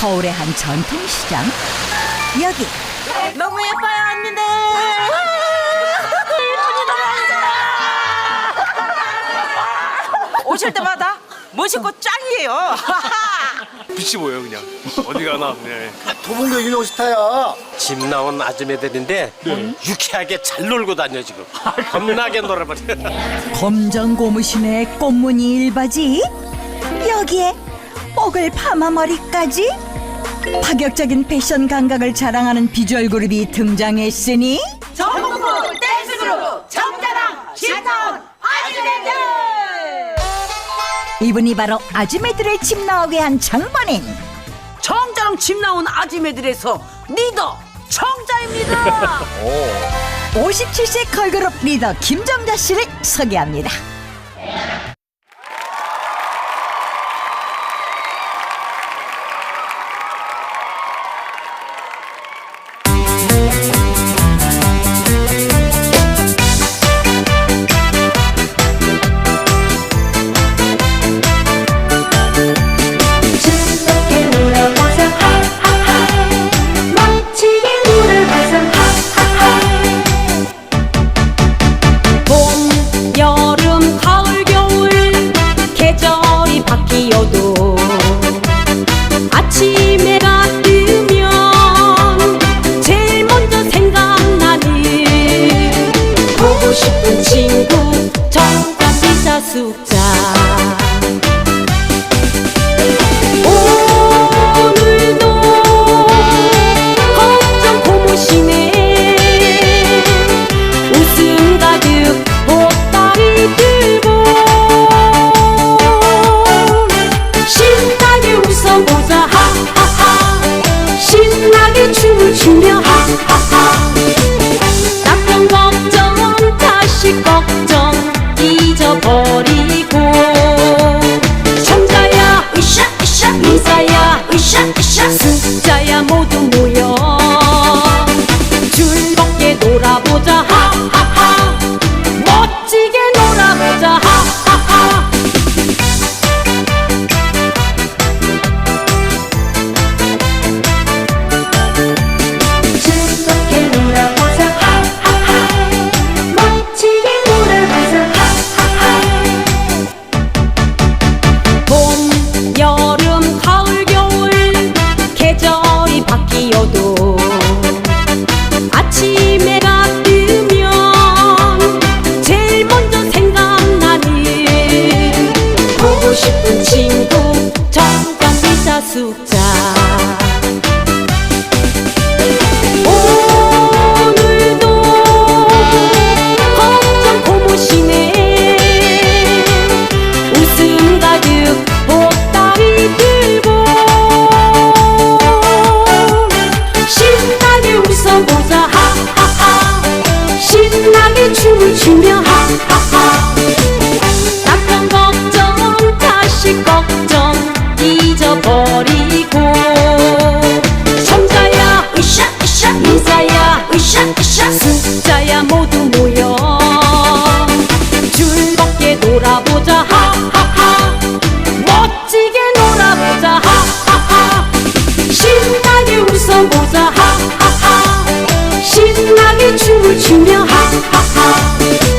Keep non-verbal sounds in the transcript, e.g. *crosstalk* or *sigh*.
서울의 한 전통시장. 여기. 너무 예뻐요 언니들. *laughs* 오실 때마다 멋있고 짱이에요. *laughs* 빛이 보여요 그냥. 어디 가나 네. 도봉교 유명 스타야. 집 나온 아줌매들인데 유쾌하게 잘 놀고 다녀 지금. *laughs* 겁나게 놀아버려. 검정 고무신에 꽃무늬 일바지. 여기에 뽀글 파마 머리까지? 파격적인 패션 감각을 자랑하는 비주얼 그룹이 등장했으니? 전국구 댄스 그룹 정자랑 신나온 아지매들 이분이 바로 아주매들을 집 나오게 한 장본인. 정자랑 집 나온 아지매들에서 리더 정자입니다! 57세 *laughs* 걸그룹 리더 김정자 씨를 소개합니다. 비자 숫자 인사야 싶은 친구 정답 비자 숫자 놀아보자 하하하. 멋지게 놀아보자 하하하. 신나게 웃어보자 하하하. 신나게 춤을 추며 하하하.